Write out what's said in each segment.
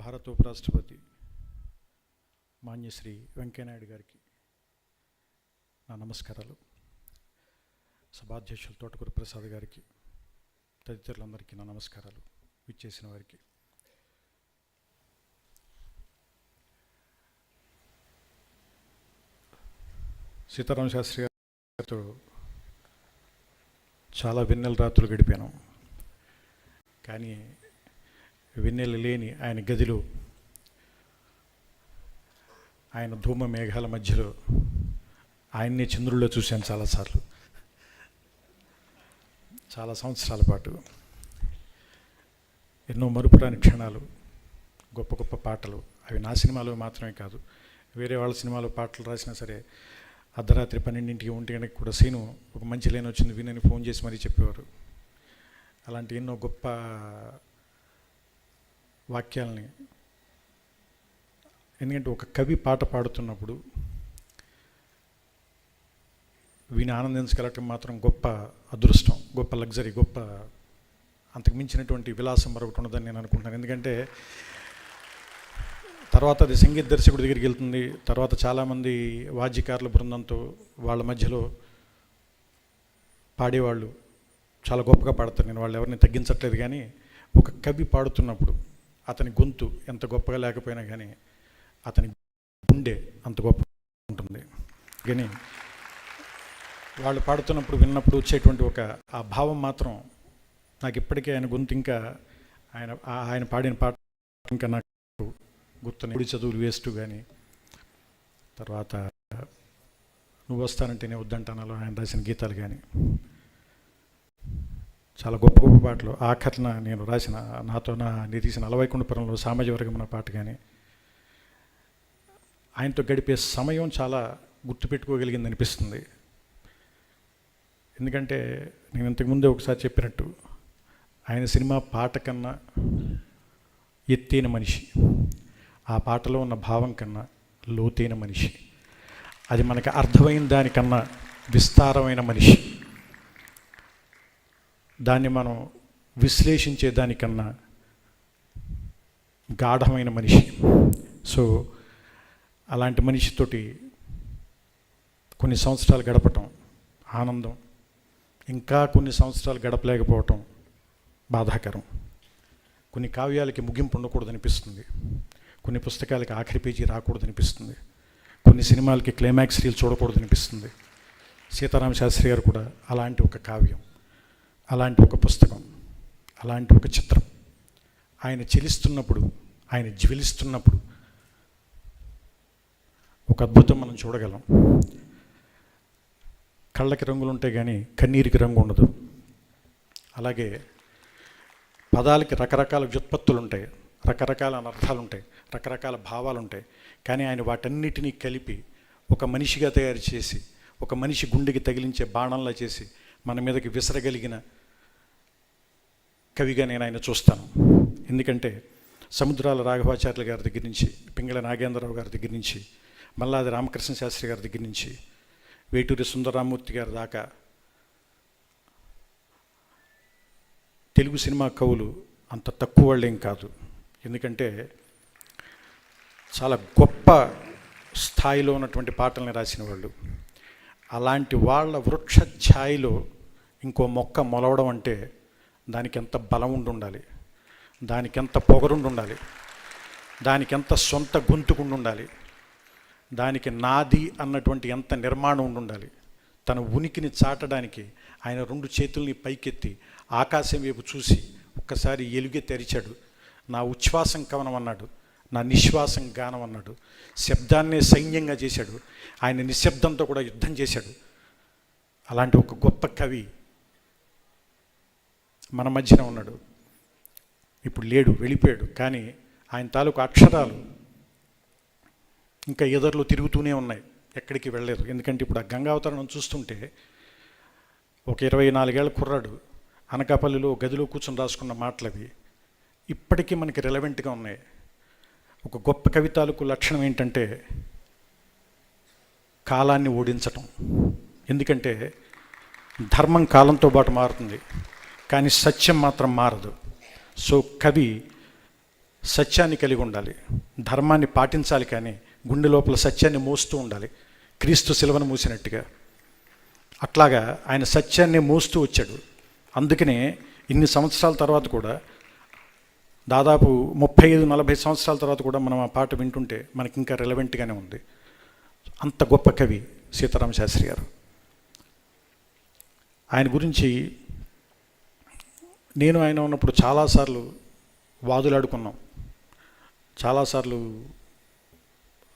భారత ఉపరాష్ట్రపతి మాన్యశ్రీ వెంకయ్యనాయుడు గారికి నా నమస్కారాలు. సభాధ్యక్షులు తోటకూర ప్రసాద్ గారికి తదితరులందరికీ నా నమస్కారాలు విచ్చేసిన వారికి. సీతారామ శాస్త్రి గారితో చాలా వెన్నెల రాత్రులు గడిపాను. కానీ వెన్నెల లేని ఆయన గదిలో ఆయన ధూమ మేఘాల మధ్యలో ఆయన్నే చంద్రుల్లో చూశాను చాలాసార్లు. చాలా సంవత్సరాల పాటు ఎన్నో మరుపురాని క్షణాలు గొప్ప గొప్ప పాటలు. అవి నా సినిమాలో మాత్రమే కాదు వేరే వాళ్ళ సినిమాలో పాటలు రాసినా సరే అర్ధరాత్రి పన్నెండింటికి ఒంటి గంటకి కూడా సీను ఒక మంచి లేని వచ్చింది వినని ఫోన్ చేసి మరీ చెప్పేవారు. అలాంటి ఎన్నో గొప్ప వాక్యాలని. ఎందుకంటే ఒక కవి పాట పాడుతున్నప్పుడు వీని ఆనందించగలగటం మాత్రం గొప్ప అదృష్టం గొప్ప లగ్జరీ గొప్ప అంతకు మించినటువంటి విలాసం మరొకటి ఉండదని నేను అనుకుంటున్నాను. ఎందుకంటే తర్వాత అది సంగీత దర్శకుడి దగ్గరికి వెళ్తుంది. తర్వాత చాలామంది వాద్యకారుల బృందంతో వాళ్ళ మధ్యలో పాడేవాళ్ళు చాలా గొప్పగా పాడతారు. నేను వాళ్ళు ఎవరిని తగ్గించట్లేదు కానీ ఒక కవి పాడుతున్నప్పుడు అతని గొంతు ఎంత గొప్పగా లేకపోయినా కానీ అతని గుండె అంత గొప్ప ఉంటుంది. కానీ వాళ్ళు పాడుతున్నప్పుడు విన్నప్పుడు వచ్చేటువంటి ఒక ఆ భావం మాత్రం నాకు ఇప్పటికే ఆయన గొంతు ఇంకా ఆయన ఆయన పాడిన పాట ఇంకా నాకు గుర్తున్న గుడి చదువులు వేస్ట్ కానీ తర్వాత నువ్వు వస్తానంటే నేను వద్దంటానాలో ఆయన రాసిన గీతాలు కానీ చాలా గొప్ప గొప్ప పాటలు. ఆఖరణ నేను రాసిన నాతో నా నేను తీసిన అలవైకుంఠపురంలో సామాజిక వర్గం అన్న పాట కానీ ఆయనతో గడిపే సమయం చాలా గుర్తుపెట్టుకోగలిగింది అనిపిస్తుంది. ఎందుకంటే నేను ఇంతకుముందే ఒకసారి చెప్పినట్టు ఆయన సినిమా పాట కన్నా ఎత్తైన మనిషి ఆ పాటలో ఉన్న భావం కన్నా లోతైన మనిషి అది మనకి అర్థమైన దానికన్నా విస్తారమైన మనిషి. దాన్ని మనం విశ్లేషించే దానికన్నా గాఢమైన మనిషి. సో అలాంటి మనిషితోటి కొన్ని సంవత్సరాలు గడపటం ఆనందం. ఇంకా కొన్ని సంవత్సరాలు గడపలేకపోవటం బాధాకరం. కొన్ని కావ్యాలకి ముగింపు ఉండకూడదు అనిపిస్తుంది కొన్ని పుస్తకాలకి ఆఖరి పేజీ రాకూడదు అనిపిస్తుంది కొన్ని సినిమాలకి క్లైమాక్స్ రీల్ చూడకూడదు అనిపిస్తుంది సీతారామ శాస్త్రి గారు కూడా అలాంటి ఒక కావ్యం. అలాంటి ఒక పుస్తకం అలాంటి ఒక చిత్రం. ఆయన చెలిస్తున్నప్పుడు ఆయన జ్వలిస్తున్నప్పుడు ఒక అద్భుతం మనం చూడగలం. కళ్ళకి రంగులు ఉంటాయి కానీ కన్నీరికి రంగు ఉండదు. అలాగే పదాలకి రకరకాల వ్యుత్పత్తులు ఉంటాయి రకరకాల అనర్థాలు ఉంటాయి రకరకాల భావాలు ఉంటాయి కానీ ఆయన వాటన్నిటినీ కలిపి ఒక మనిషిగా తయారు చేసి ఒక మనిషి గుండెకి తగిలించే బాణంలా చేసి మన మీదకి విసరగలిగిన కవిగా నేను ఆయన చూస్తాను. ఎందుకంటే సముద్రాల రాఘవాచార్యులు గారి దగ్గర నుంచి పింగళ నాగేంద్రరావు గారి దగ్గర నుంచి మల్లాది రామకృష్ణ శాస్త్రి గారి దగ్గర నుంచి వేటూరి సుందరరామూర్తి గారి దాకా తెలుగు సినిమా కవులు అంత తక్కువ వాళ్ళేం కాదు. ఎందుకంటే చాలా గొప్ప స్థాయిలో ఉన్నటువంటి పాటల్ని రాసిన వాళ్ళు. అలాంటి వాళ్ళ వృక్ష ఛాయలో ఇంకో మొక్క మొలవడం అంటే దానికి ఎంత బలం ఉండి ఉండాలి దానికి ఎంత పొగరుండి ఉండాలి దానికి ఎంత సొంత గొంతుకుండి ఉండాలి దానికి నాది అన్నటువంటి ఎంత నిర్మాణం ఉండి ఉండాలి తన ఉనికిని చాటడానికి ఆయన రెండు చేతుల్ని పైకెత్తి ఆకాశం వైపు చూసి ఒక్కసారి ఎలుగే తెరిచాడు. నా ఉచ్ఛ్వాసం కవనం అన్నాడు నా నిశ్వాసం గానం అన్నాడు శబ్దాన్నే సైన్యంగా చేశాడు. ఆయన నిశ్శబ్దంతో కూడా యుద్ధం చేశాడు. అలాంటి ఒక గొప్ప కవి మన మధ్యన ఉన్నాడు. ఇప్పుడు లేడు వెళ్ళిపోయాడు. కానీ ఆయన తాలూకు అక్షరాలు ఇంకా ఎదర్లు తిరుగుతూనే ఉన్నాయి. ఎక్కడికి వెళ్ళలేదు. ఎందుకంటే ఇప్పుడు ఆ గంగావతరణం చూస్తుంటే ఒక ఇరవై నాలుగేళ్ళ కుర్రాడు అనకాపల్లిలో గదిలో కూర్చొని రాసుకున్న మాటలు అవి ఇప్పటికీ మనకి రిలవెంట్గా ఉన్నాయి. ఒక గొప్ప కవితాలకు లక్షణం ఏంటంటే కాలాన్ని ఓడించటం. ఎందుకంటే ధర్మం కాలంతో పాటు మారుతుంది. కానీ సత్యం మాత్రం మారదు. సో కవి సత్యాన్ని కలిగి ఉండాలి. ధర్మాన్ని పాటించాలి కానీ గుండె లోపల సత్యాన్ని మోస్తూ ఉండాలి. క్రీస్తు శిలువను మూసినట్టుగా. అట్లాగా ఆయన సత్యాన్ని మోస్తూ వచ్చాడు. అందుకనే ఇన్ని సంవత్సరాల తర్వాత కూడా దాదాపు ముప్పై ఐదు నలభై సంవత్సరాల తర్వాత కూడా మనం ఆ పాట వింటుంటే మనకి ఇంకా రిలవెంట్గానే ఉంది. అంత గొప్ప కవి సీతారామ శాస్త్రి గారు. ఆయన గురించి నేను ఆయన ఉన్నప్పుడు చాలాసార్లు వాదులాడుకున్నాం. చాలాసార్లు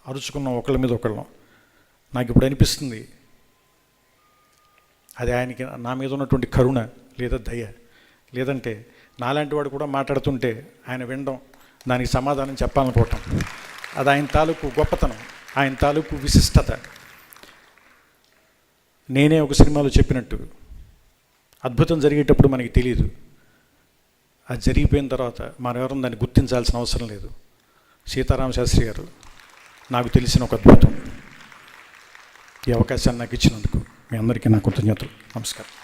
అరుచుకున్నాం ఒకళ్ళ మీద ఒకళ్ళం. నాకు ఇప్పుడు అనిపిస్తుంది అది ఆయనకి నా మీద ఉన్నటువంటి కరుణ లేదా దయ లేదంటే నాలాంటి వాడు కూడా మాట్లాడుతుంటే ఆయన వినడం దానికి సమాధానం చెప్పాలనుకోవటం. అది ఆయన తాలూకు గొప్పతనం ఆయన తాలూకు విశిష్టత. నేనే ఒక సినిమాలో చెప్పినట్టు అద్భుతం జరిగేటప్పుడు మనకి తెలియదు అది జరిగిపోయిన తర్వాత మనమెవరం దాన్ని గుర్తించాల్సిన అవసరం లేదు. సీతారామ శాస్త్రి గారు నాకు తెలిసిన ఒక అద్భుతం. ఈ అవకాశాన్ని నాకు ఇచ్చినందుకు మీ అందరికీ నా కృతజ్ఞతలు. నమస్కారం.